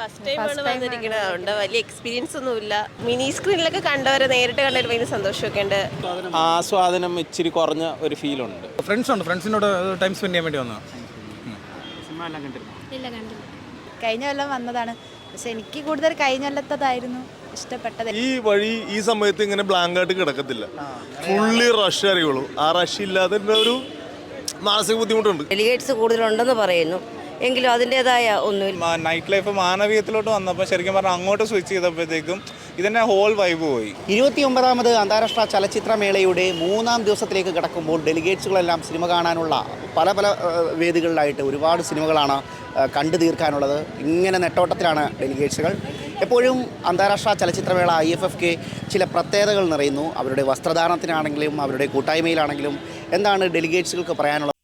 First വന്നിരിക്കുന്നത് അതുകൊണ്ട് വലിയ എക്സ്പീരിയൻസ് ഒന്നുമില്ല. മിനി സ്ക്രീനിലൊക്കെ കണ്ടവരെ നേരിട്ട് കണ്ടൊരു ഭയങ്കര സന്തോഷമൊക്കെ ഉണ്ട്. ആസ്വാദനം ഇച്ചിരി കുറഞ്ഞ ഒരു ഫീലുണ്ട് ഫ്രണ്ട്സ് ഉണ്ട്? ഫ്രണ്ട്സിനോട് ടൈം സ്പെൻഡ് ചെയ്യാൻ വേണ്ടി വന്നതാണ് കഴിഞ്ഞ കൊല്ലം വന്നതാണ്. പക്ഷെ എനിക്ക് കൂടുതൽ കഴിഞ്ഞ കൊല്ലത്തതായിരുന്നു ഇഷ്ടപ്പെട്ടത്. ഈ വഴി ഈ സമയത്ത് ഇങ്ങനെ ബ്ലാങ്ക് ആയിട്ട് കിടക്കത്തില്ല. ഫുള്ളി റഷ് അറിയുള്ളൂ ആ റഷ് ഇല്ലാതെ ഒരു മാനസിക ബുദ്ധിമുട്ടുണ്ട്. ഡെലിഗേറ്റ്സ് കൂടുതലുണ്ടെന്ന് പറയുന്നു. എങ്കിലും അതിന്റെതായ ഒന്നുമില്ല. നൈറ്റ് ലൈഫ് മാനവീയത്തിലോട്ട് വന്നപ്പോൾ ശരിക്കും പറഞ്ഞാൽ അങ്ങോട്ട് സ്വിച്ച് ചെയ്തപ്പോഴത്തേക്കും ഇതിന്റെ ഹോൾ വൈബ് പോയി. ഇരുപത്തി ഒമ്പതാമത് അന്താരാഷ്ട്ര ചലച്ചിത്രമേളയുടെ മൂന്നാം ദിവസത്തിലേക്ക് കിടക്കുമ്പോൾ ഡെലിഗേറ്റ്സുകളെല്ലാം സിനിമ കാണാനുള്ള പല പല വേദികളിലായിട്ട് ഒരുപാട് സിനിമകളാണ് കണ്ടു തീർക്കാനുള്ളത്. ഇങ്ങനെ നെട്ടോട്ടത്തിലാണ് ഡെലിഗേറ്റ്സുകൾ. എപ്പോഴും അന്താരാഷ്ട്ര ചലച്ചിത്രമേള ഐ എഫ് എഫ് കെ ചില പ്രത്യേകതകൾ നിറയുന്നു. അവരുടെ വസ്ത്രധാരണത്തിനാണെങ്കിലും അവരുടെ കൂട്ടായ്മയിലാണെങ്കിലും എന്താണ് ഡെലിഗേറ്റ്സുകൾക്ക് പറയാനുള്ളത്?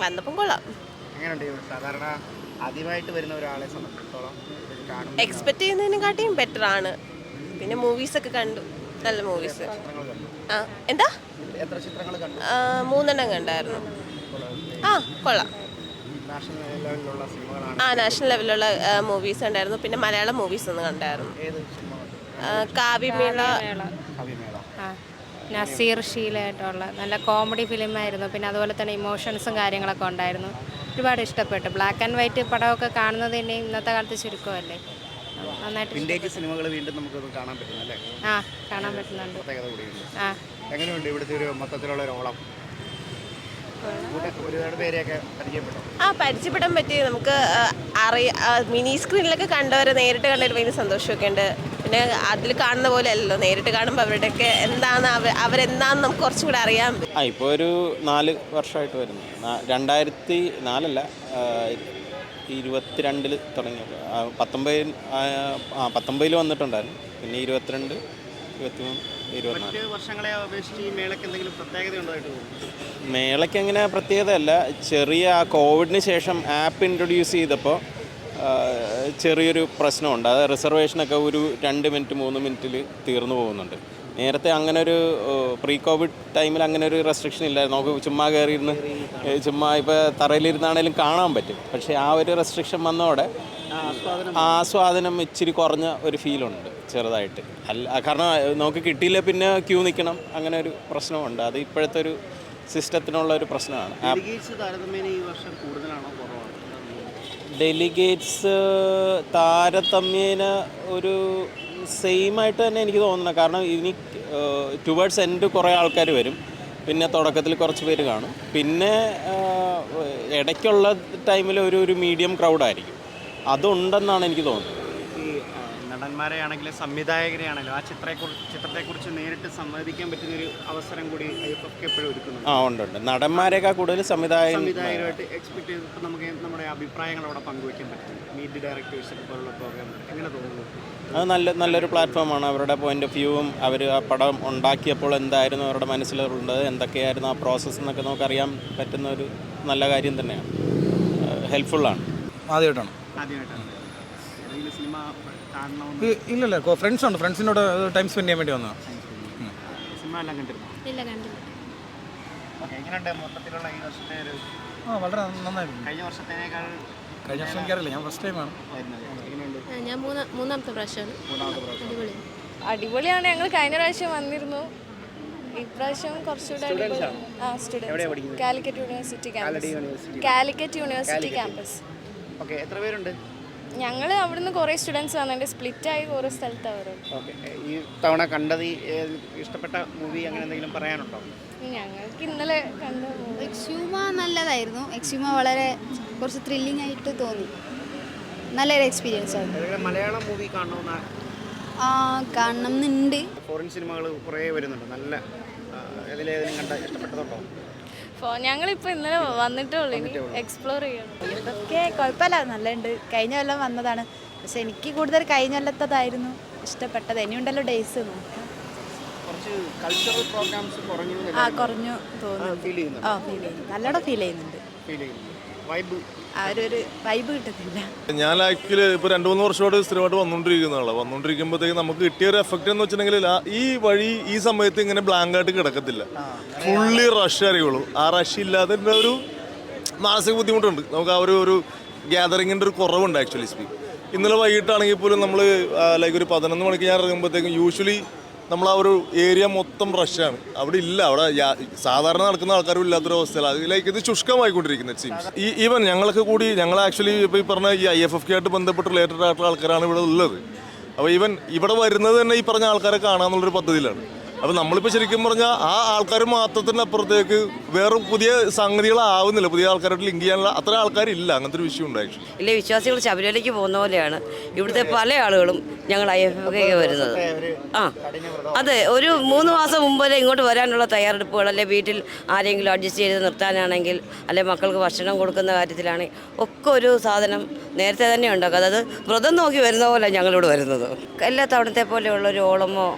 വന്നപ്പം കൊള്ളാം. എങ്ങനെയുണ്ട് സാധാരണ ആദ്യമായിട്ട് വരുന്ന ഒരാളെ സംബന്ധിച്ചിടത്തോളം കാണും എക്സ്പെക്ട് ചെയ്യുന്നതിനെക്കാട്ടിയും ബെറ്റർ ആണ്. പിന്നെ മൂവീസ് ഒക്കെ കണ്ടു. നല്ല മൂവീസ് ആ എന്താ? എത്ര ചിത്രങ്ങൾ കണ്ടു? മൂന്നെണ്ണം കണ്ടായിരുന്നു. ആ കൊള്ളാം. നാഷണൽ ലെവലിലുള്ള സിനിമകളാണ്. ആ നാഷണൽ ലെവലിലുള്ള മൂവീസ് ഉണ്ടായിരുന്നു പിന്നെ മലയാളം മൂവീസ് ഒന്ന് കണ്ടായിരുന്നു. കാവ്യമേള. നസീർ ഷീലായിട്ടുള്ള നല്ല കോമഡി ഫിലിമായിരുന്നു. പിന്നെ അതുപോലെ തന്നെ ഇമോഷൻസും കാര്യങ്ങളൊക്കെ ഉണ്ടായിരുന്നു. ഒരുപാട് ഇഷ്ടപ്പെട്ടു. ബ്ലാക്ക് ആൻഡ് വൈറ്റ് പടമൊക്കെ കാണുന്നത് തന്നെ ഇന്നത്തെ കാലത്ത് ചുരുക്കമല്ലേ? നന്നായിട്ട് വിന്റേജ് സിനിമകൾ വീണ്ടും നമുക്ക് കാണാൻ ആ കാണാൻ പറ്റുന്നുണ്ട്. ആ. എങ്ങനെയുണ്ട് ഇവിടുത്തെ ഒരു മൊത്തത്തിലുള്ള ഓളം? ആ പരിചയപ്പെടാൻ പറ്റി. നമുക്ക് അറിയ മിനി സ്ക്രീനിലൊക്കെ കണ്ടവരെ നേരിട്ട് കണ്ടൊരു ഭയങ്കര സന്തോഷമൊക്കെ ഉണ്ട്. പിന്നെ അതിൽ കാണുന്ന പോലെ അല്ലല്ലോ നേരിട്ട് കാണുമ്പോൾ അവരുടെയൊക്കെ എന്താണ് അവർ അവരെന്താണെന്ന് നമുക്ക് കുറച്ചും കൂടെ അറിയാൻ പറ്റും. ആ ഇപ്പോൾ ഒരു നാല് വർഷമായിട്ട് വരുന്നു. രണ്ടായിരത്തി നാലല്ല ഇരുപത്തിരണ്ടിൽ തുടങ്ങിയത് ആ, പത്തൊമ്പതിൽ ആ, പത്തൊമ്പതിൽ വന്നിട്ടുണ്ടായിരുന്നു. പിന്നെ ഇരുപത്തിരണ്ട് ഇരുപത്തിമൂന്ന് മേളയ്ക്ക് എന്തെങ്കിലും പ്രത്യേകത ഉണ്ടതായിട്ട് മേളയ്ക്ക് അങ്ങനെ പ്രത്യേകതയല്ല ചെറിയ ആ കോവിഡിന് ശേഷം ആപ്പ് ഇൻട്രൊഡ്യൂസ് ചെയ്തപ്പോൾ ചെറിയൊരു പ്രശ്നമുണ്ട്. അത് റിസർവേഷനൊക്കെ ഒരു രണ്ട് മിനിറ്റ് മൂന്ന് മിനിറ്റിൽ തീർന്നു പോകുന്നുണ്ട്. നേരത്തെ അങ്ങനെ ഒരു പ്രീ കോവിഡ് ടൈമിൽ അങ്ങനെ ഒരു റെസ്ട്രിക്ഷൻ ഇല്ലായിരുന്നു. നമുക്ക് ചുമ്മാ കയറിയിരുന്ന് ചുമ്മാ ഇപ്പോൾ തറയിലിരുന്നാണേലും കാണാൻ പറ്റും. പക്ഷേ ആ ഒരു റെസ്ട്രിക്ഷൻ വന്നതോടെ ആസ്വാദനം ഇച്ചിരി കുറഞ്ഞ ഒരു ഫീലുണ്ട് ചെറുതായിട്ട്. അല്ല കാരണം നമുക്ക് കിട്ടിയില്ല പിന്നെ ക്യൂ നിൽക്കണം അങ്ങനെ ഒരു പ്രശ്നമുണ്ട്. അത് ഇപ്പോഴത്തെ ഒരു സിസ്റ്റത്തിനുള്ള ഒരു പ്രശ്നമാണ്. താരതമ്യേന ഈ വർഷം കൂടുതലാണോ ഡെലിഗേറ്റ്സ് താരതമ്യേന ഒരു സെയിം ആയിട്ട് തന്നെ എനിക്ക് തോന്നുന്നത്. കാരണം ഇനി ടുവേർഡ്സ് എൻഡ് കുറേ ആൾക്കാർ വരും. പിന്നെ തുടക്കത്തിൽ കുറച്ച് പേര് കാണും. പിന്നെ ഇടയ്ക്കുള്ള ടൈമിൽ ഒരു ഒരു മീഡിയം ക്രൗഡായിരിക്കും അതുണ്ടെന്നാണ് എനിക്ക് തോന്നുന്നത്. നടന്മാരെ ആണെങ്കിലും സംവിധായകരെ ആണെങ്കിലും ആ ചിത്രത്തെക്കുറിച്ച് ചിത്രത്തെക്കുറിച്ച് നേരിട്ട് സംവദിക്കാൻ പറ്റുന്ന ഒരു അവസരം കൂടി ഐ എഫ് എഫ് എപ്പോഴും ഒരുക്കുന്നു ആ ഉണ്ട് ഉണ്ട്. നടന്മാരെക്കാൾ കൂടുതൽ സംവിധായകർ സംവിധായകരുമായിട്ട് എക്സ്പെക്ട് ചെയ്ത് നമുക്ക് നമ്മുടെ അഭിപ്രായങ്ങൾ അവിടെ പങ്കുവയ്ക്കാൻ പറ്റും മീറ്റ് ഡയറക്ടേഴ്സ് പോലുള്ള പ്രോഗ്രാം എങ്ങനെ തോന്നുന്നു? അത് നല്ല നല്ലൊരു പ്ലാറ്റ്ഫോമാണ് അവരുടെ പോയിന്റ് ഓഫ് വ്യൂവും അവർ ആ പടം ഉണ്ടാക്കിയപ്പോൾ എന്തായിരുന്നു അവരുടെ മനസ്സിലുള്ളത് എന്തൊക്കെയായിരുന്നു ആ പ്രോസസ്സ് എന്നൊക്കെ നമുക്കറിയാൻ പറ്റുന്ന ഒരു നല്ല കാര്യം തന്നെയാണ്. ഹെൽപ്ഫുള്ളാണ് ആദ്യമായിട്ടാണ്. ആദ്യമായിട്ടാണ്. സിനിമ ഇല്ലല്ല ഫ്രണ്ട്സ് ഉണ്ട് ഫ്രണ്ട്സിനോട് ടൈം സ്പെൻഡ് ചെയ്യാൻ വേണ്ടി വന്നതാണ് സിനിമ എല്ലാം കണ്ടിരുന്നു? ഇല്ല കണ്ടില്ല. മൊത്തത്തിലുള്ള ഈ വർഷത്തെ ഒരു ആ വളരെ നന്നായിരുന്നു. കഴിഞ്ഞ വർഷത്തേക്കാൾ കഴിഞ്ഞ വർഷം എനിക്കറിയില്ല. ഞാൻ ഫസ്റ്റ് ടൈമാണ് ഞാൻ മൂന്നാമത്തെ പ്രാവശ്യമാണ്. അടിപൊളി. അടിപൊളിയാണ്. ഞങ്ങൾ കഴിഞ്ഞ പ്രാവശ്യം വന്നിരുന്നു. ഇപ്രാവശ്യം കുറച്ചുകൂടെ Calicut university campus Calicut university campus okay എത്ര പേരുണ്ട്? ഞങ്ങൾ അവിടുന്ന് കുറേ സ്റ്റുഡൻസ് വന്നിട്ട് സ്പ്ലിറ്റായി ഓരോ സ്ഥലത്താണ് വരുന്നത് ഓക്കെ ഈ തവണ കണ്ടത് ഈ, ഇഷ്ടപ്പെട്ട മൂവി അങ്ങനെ എന്തെങ്കിലും പറയാനുണ്ടോ? ഞങ്ങൾക്ക് ഇന്നലെ കണ്ട. എക്സ്യൂമ നല്ലതായിരുന്നു. എക്സ്യൂമ വളരെ കുറച്ച് ത്രില്ലിംഗ് ആയിട്ട് തോന്നി. നല്ലൊരു എക്സ്പീരിയൻസ് ആയിരുന്നു. ഏതെങ്കിലും മലയാളം മൂവി കാണണമെന്ന്? ആ കാണണം എന്നുണ്ട് ഫോറിൻ സിനിമകൾ കുറേ വരുന്നുണ്ട്. നല്ല ആ, കണ്ട ഇഷ്ടപ്പെട്ടതുണ്ടോ? അപ്പോൾ ഞങ്ങളിപ്പോൾ ഇന്നലെ വന്നിട്ടേ ഉള്ളൂ ഇനി എക്സ്പ്ലോർ ചെയ്യണം. ഇതൊക്കെ കുഴപ്പമില്ല നല്ലുണ്ട് കഴിഞ്ഞ കൊല്ലം വന്നതാണ്. പക്ഷെ എനിക്ക് കൂടുതൽ കഴിഞ്ഞ കൊല്ലത്തതായിരുന്നു ഇഷ്ടപ്പെട്ടത്. ഇനിയുണ്ടല്ലോ ഡേയ്സ് ആ കുറഞ്ഞു തോന്നുന്നു. ആ ഫീൽ ചെയ്യുന്നു നല്ലോണം ഫീൽ ചെയ്യുന്നുണ്ട്. ആ ഒരു ഒരു വൈബ് കിട്ടുന്നില്ല ഞാൻ ആക്ച്വലി ഇപ്പൊ രണ്ട് മൂന്ന് വർഷമായിട്ട് സ്ഥിരമായിട്ട് വന്നുകൊണ്ടിരിക്കുന്ന ആളാണ് വന്നുകൊണ്ടിരിക്കുമ്പോഴത്തേക്ക് നമുക്ക് കിട്ടിയ ഒരു എഫക്റ്റ് എന്ന് വെച്ചിട്ടുണ്ടെങ്കിൽ ഈ വഴി ഈ സമയത്ത് ഇങ്ങനെ ബ്ലാങ്ക് ആയിട്ട് കിടക്കത്തില്ല. ഫുള്ളി റഷ് അറിയുള്ളൂ ആ റഷ് ഇല്ലാതെ തന്നെ ഒരു മാനസിക ബുദ്ധിമുട്ടുണ്ട്. നമുക്ക് ആ ഒരു ഒരു ഗ്യാതറിങ്ങിന്റെ ഒരു കുറവുണ്ട് ആക്ച്വലി സ്പീക്ക് ഇന്നലെ വൈകിട്ടാണെങ്കിൽ പോലും നമ്മൾ ലൈക്ക് ഒരു പതിനൊന്ന് മണിക്ക് ഞാൻ ഇറങ്ങുമ്പോഴത്തേക്കും യൂഷ്വലി നമ്മൾ ആ ഒരു ഏരിയ മൊത്തം റഷാണ് അവിടെ ഇല്ല. അവിടെ സാധാരണ നടക്കുന്ന ആൾക്കാരും ഇല്ലാത്തൊരു അവസ്ഥയിലാണ് ലൈക്ക് ഇത് ശുഷ്കമായിക്കൊണ്ടിരിക്കുന്നത് സീൻസ് ഈ ഈവൻ ഞങ്ങൾക്ക് കൂടി ഞങ്ങൾ ആക്ച്വലി ഇപ്പോൾ ഈ പറഞ്ഞ ഈ ഐ എഫ് എഫ് കെ ആയിട്ട് ബന്ധപ്പെട്ട് റിലേറ്റഡ് ആയിട്ടുള്ള ആൾക്കാരാണ് ഇവിടെ ഉള്ളത്. അപ്പോൾ ഈവൻ ഇവിടെ വരുന്നത് തന്നെ ഈ പറഞ്ഞ ആൾക്കാരെ കാണാമെന്നുള്ളൊരു പദ്ധതിയിലാണ്. അപ്പോൾ നമ്മളിപ്പോൾ ശരിക്കും പറഞ്ഞാൽ ആ ആൾക്കാർ മാത്രത്തിന്റെ അപ്പുറത്തേക്ക് വേറെ പുതിയ സംഗതികളാവുന്നില്ല. പുതിയ ആൾക്കാരായിട്ട് ലിങ്ക് ചെയ്യാനുള്ള അത്ര ആൾക്കാരില്ല. അങ്ങനത്തെ ഒരു വിഷയം ഉണ്ടായി ഇല്ല വിശ്വാസികൾ ശബരിമലയ്ക്ക് പോകുന്ന പോലെയാണ്. ഇവിടുത്തെ പല ആളുകളും ഞങ്ങൾ ഐ എഫ് വരുന്നത്. ആ അതെ ഒരു മൂന്ന് മാസം മുമ്പ് വരെ ഇങ്ങോട്ട് വരാനുള്ള തയ്യാറെടുപ്പുകൾ അല്ലെ വീട്ടിൽ ആരെങ്കിലും അഡ്ജസ്റ്റ് ചെയ്ത് നിർത്താനാണെങ്കിൽ അല്ലെ മക്കൾക്ക് ഭക്ഷണം കൊടുക്കുന്ന കാര്യത്തിലാണെങ്കിൽ ഒക്കെ ഒരു സാധനം നേരത്തെ തന്നെ ഉണ്ടാക്കുക അതായത് വ്രതം നോക്കി വരുന്ന പോലെ ഞങ്ങളിവിടെ വരുന്നത്. എല്ലാ തവണത്തെ പോലെയുള്ള ഒരു ഓളമോ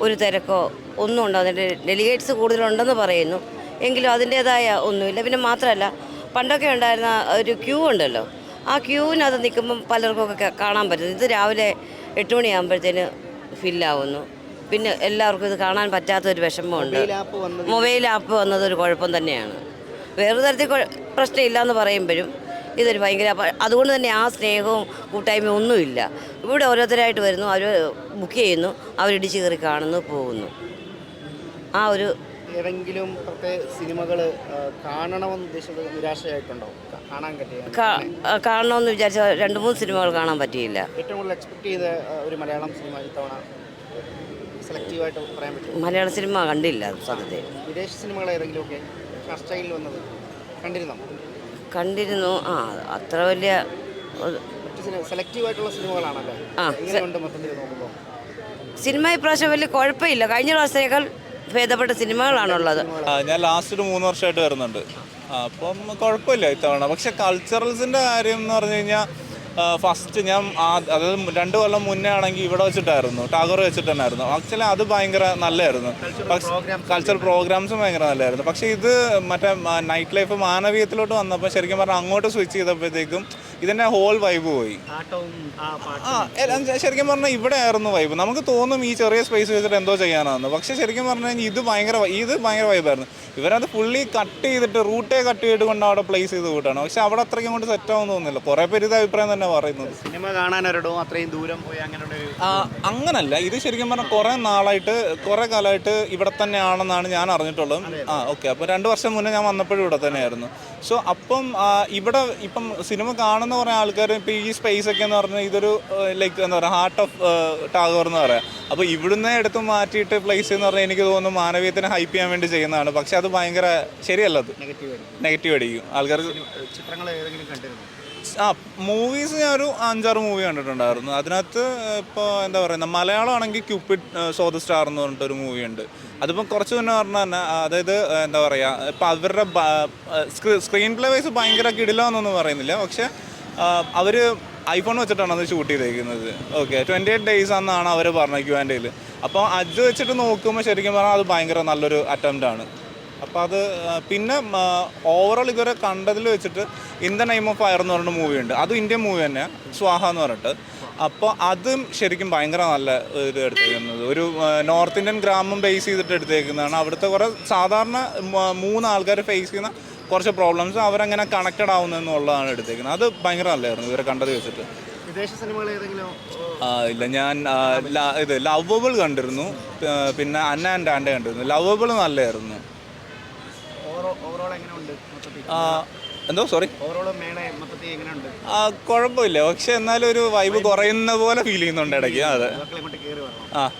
ഒരു തിരക്കോ ഒന്നും ഉണ്ടാകുന്നില്ല ഡെലിഗേറ്റ്സ് കൂടുതലുണ്ടെന്ന് പറയുന്നു. എങ്കിലും അതിന്റേതായ ഒന്നുമില്ല. പിന്നെ മാത്രമല്ല പണ്ടൊക്കെ ഉണ്ടായിരുന്ന ഒരു ക്യൂ ഉണ്ടല്ലോ. ആ ക്യൂവിനകത്ത് നിൽക്കുമ്പം പലർക്കൊക്കെ കാണാൻ പറ്റും. ഇത് രാവിലെ എട്ട് മണിയാകുമ്പോഴത്തേന് ഫില്ലാവുന്നു. പിന്നെ എല്ലാവർക്കും ഇത് കാണാൻ പറ്റാത്തൊരു വിഷമമുണ്ട്. ആപ്പ് വന്നത് മൊബൈൽ ആപ്പ് വന്നത് ഒരു കുഴപ്പം തന്നെയാണ്. വേറെ തരത്തിൽ പ്രശ്നമില്ല എന്ന് പറയുമ്പോഴും ഇതൊരു ഭയങ്കര അതുകൊണ്ട് തന്നെ ആ സ്നേഹവും കൂട്ടായ്മയും ഒന്നുമില്ല. ഇവിടെ ഓരോരുത്തരായിട്ട് വരുന്നു അവർ ബുക്ക് ചെയ്യുന്നു അവരിടിച്ച് കയറി കാണുന്നു പോകുന്നു. ആ ഒരു ഏതെങ്കിലും പ്രത്യേക സിനിമകൾ കാണണമെന്ന് ഉദ്ദേശിച്ചത് നിരാശയായിട്ടുണ്ടോ? കാണാൻ പറ്റിയ കാണണമെന്ന് വിചാരിച്ച രണ്ട് മൂന്ന് സിനിമകൾ കാണാൻ പറ്റിയില്ല. ഏറ്റവും കൂടുതൽ എക്സ്പെക്ട് ചെയ്ത ഒരു മലയാളം സിനിമ ഇത്തവണ സെലക്റ്റീവായിട്ട് പറയാൻ പറ്റും മലയാള സിനിമ കണ്ടില്ല സത്യത്തെ വിദേശ സിനിമകൾ ഏതെങ്കിലുമൊക്കെ ചർച്ചയിൽ വന്നത് കണ്ടിരുന്നോ? കണ്ടിരുന്നു. ആ അത്ര വലിയ സിനിമ സിനിമകളാണല്ലേ? ആ, ഇപ്രാവശ്യം വലിയ കുഴപ്പമില്ല. കഴിഞ്ഞ പ്രാവശ്യത്തേക്കാൾ ഭേദപ്പെട്ട സിനിമകളാണുള്ളത്. ഞാൻ ലാസ്റ്റ് ഒരു മൂന്ന് വർഷമായിട്ട് വരുന്നുണ്ട്. അപ്പം കുഴപ്പമില്ല ഇത്തവണ. പക്ഷെ കൾച്ചറൽസിന്റെ കാര്യം എന്ന് പറഞ്ഞു കഴിഞ്ഞാൽ ഫസ്റ്റ് ഞാൻ അതായത് രണ്ട് കൊല്ലം മുന്നേ ആണെങ്കിൽ ഇവിടെ വെച്ചിട്ടായിരുന്നു ടാഗോർ വെച്ചിട്ട് തന്നെയായിരുന്നു ആക്ച്വലി അത് ഭയങ്കര നല്ലതായിരുന്നു പക്ഷെ കൾച്ചറൽ പ്രോഗ്രാംസും ഭയങ്കര നല്ലതായിരുന്നു പക്ഷേ ഇത് മറ്റേ നൈറ്റ് ലൈഫ് മാനവീയത്തിലോട്ട് വന്നപ്പോൾ ശരിക്കും പറഞ്ഞാൽ അങ്ങോട്ട് സ്വിച്ച് ചെയ്തപ്പോഴത്തേക്കും ഇതിന്റെ ഹോൾ വൈബ് പോയി. ആ ശരിക്കും പറഞ്ഞാൽ ഇവിടെ ആയിരുന്നു വൈബ് നമുക്ക് തോന്നും ഈ ചെറിയ സ്പേസ് വെച്ചിട്ട് എന്തോ ചെയ്യാനാണെന്ന് പക്ഷെ ശരിക്കും പറഞ്ഞു കഴിഞ്ഞാൽ ഇത് ഭയങ്കര ഇത് ഭയങ്കര വൈബായിരുന്നു ഇവരത് ഫുള്ളി കട്ട് ചെയ്തിട്ട് റൂട്ടേ കട്ട് ചെയ്തിട്ട് കൊണ്ട് അവിടെ പ്ലേസ് ചെയ്ത് കൂട്ടാണ് പക്ഷെ അവിടെ അത്രയ്ക്കും കൊണ്ട് സെറ്റ് ആവുമെന്ന് തോന്നുന്നില്ല. കുറേ പേര് ഇത് അഭിപ്രായം തന്നെ പറയുന്നത്. സിനിമ കാണാനൊരിടവും അത്രയും ദൂരം പോയി അങ്ങനെ അങ്ങനല്ല. ഇത് ശരിക്കും പറഞ്ഞാൽ കുറേ നാളായിട്ട് കുറേ കാലമായിട്ട് ഇവിടെ തന്നെയാണെന്നാണ് ഞാൻ അറിഞ്ഞിട്ടുള്ളത്. ആ ഓക്കെ അപ്പോൾ രണ്ട് വർഷം മുന്നേ ഞാൻ വന്നപ്പോഴും ഇവിടെ തന്നെയായിരുന്നു. സോ അപ്പം ഇവിടെ ഇപ്പം സിനിമ കാണുന്ന കുറേ ആൾക്കാർ ഇപ്പോൾ ഈ സ്പേസ് ഒക്കെ എന്ന് പറഞ്ഞാൽ ഇതൊരു ലൈക്ക് എന്താ പറയുക ഹാർട്ട് ഓഫ് ടാഗോർ എന്ന് പറയാം. അപ്പോൾ ഇവിടുന്ന് എടുത്ത് മാറ്റിയിട്ട് പ്ലേസ് എന്ന് പറഞ്ഞാൽ എനിക്ക് തോന്നുന്നു മാനവീയത്തിന് ഹൈപ്പ് ചെയ്യാൻ വേണ്ടി ചെയ്യുന്നതാണ്. പക്ഷെ അത് ഭയങ്കര നെഗറ്റീവ് ആയിരുന്നു നെഗറ്റീവ് അടിക്കും. ആൾക്കാർക്ക് ചിത്രങ്ങൾ ഏതെങ്കിലും കണ്ടിരുന്നു? ആ മൂവീസ് ഞാൻ ഒരു അഞ്ചാറ് മൂവി കണ്ടിട്ടുണ്ടായിരുന്നു. അതിനകത്ത് ഇപ്പോൾ എന്താ പറയുക മലയാളമാണെങ്കിൽ ക്യൂപ്പിഡ് സോ ദ സ്റ്റാർ എന്ന് പറഞ്ഞിട്ടൊരു മൂവി ഉണ്ട്. അതിപ്പം കുറച്ച് മുന്നേ പറഞ്ഞാൽ തന്നെ അതായത് എന്താ പറയുക ഇപ്പം അവരുടെ സ്ക്രീൻ പ്ലേ വൈസ് ഭയങ്കര കിടിലാന്നൊന്നും പറയുന്നില്ല. പക്ഷെ അവർ ഐഫോൺ വെച്ചിട്ടാണ് അത് ഷൂട്ട് ചെയ്തേക്കുന്നത്. ഓക്കെ ട്വന്റി എയ്റ്റ് ഡേയ്സ് എന്നാണ് അവർ പറഞ്ഞത് ക്യുവാൻഡയിൽ അപ്പോൾ അത് വെച്ചിട്ട് നോക്കുമ്പോൾ ശരിക്കും പറഞ്ഞാൽ അത് ഭയങ്കര നല്ലൊരു അറ്റംപ്റ്റ് ആണ്. അപ്പോൾ അത് പിന്നെ ഓവറോൾ ഇതുവരെ കണ്ടതിൽ വെച്ചിട്ട് in the name of fire എന്ന് പറഞ്ഞ മൂവി ഉണ്ട്. അതും ഇന്ത്യൻ മൂവി തന്നെ സ്വാഹ എന്ന് പറഞ്ഞിട്ട്. അപ്പോൾ അതും ശരിക്കും ഭയങ്കര നല്ല ഇത് എടുത്തേക്കുന്നത്. ഒരു നോർത്ത് ഇന്ത്യൻ ഗ്രാമം ബേസ് ചെയ്തിട്ട് എടുത്തേക്കുന്നതാണ്. അവിടുത്തെ കുറേ സാധാരണ മൂന്ന് ആൾക്കാർ ഫേസ് ചെയ്യുന്ന കുറച്ച് പ്രോബ്ലംസ് അവരങ്ങനെ കണക്റ്റഡ് ആവുന്നതെന്നുള്ളതാണ് എടുത്തേക്കുന്നത്. അത് ഭയങ്കര നല്ലതായിരുന്നു ഇവരെ കണ്ടത് വെച്ചിട്ട്. വിദേശ സിനിമകൾ ഏതെങ്കിലും? ആ, ഇല്ല ഞാൻ ഇത് ലവബിൾ കണ്ടിരുന്നു. പിന്നെ അന്ന ആൻഡ് ആൻഡ് കണ്ടിരുന്നു. ലവബിൾ നല്ലതായിരുന്നു എന്തോ? സോറി കുഴപ്പമില്ല. പക്ഷെ എന്നാലും ഒരു വൈബ് കുറയുന്ന പോലെ ഫീൽ ചെയ്യുന്നുണ്ട് ഇടയ്ക്ക്. അതെ. ആ.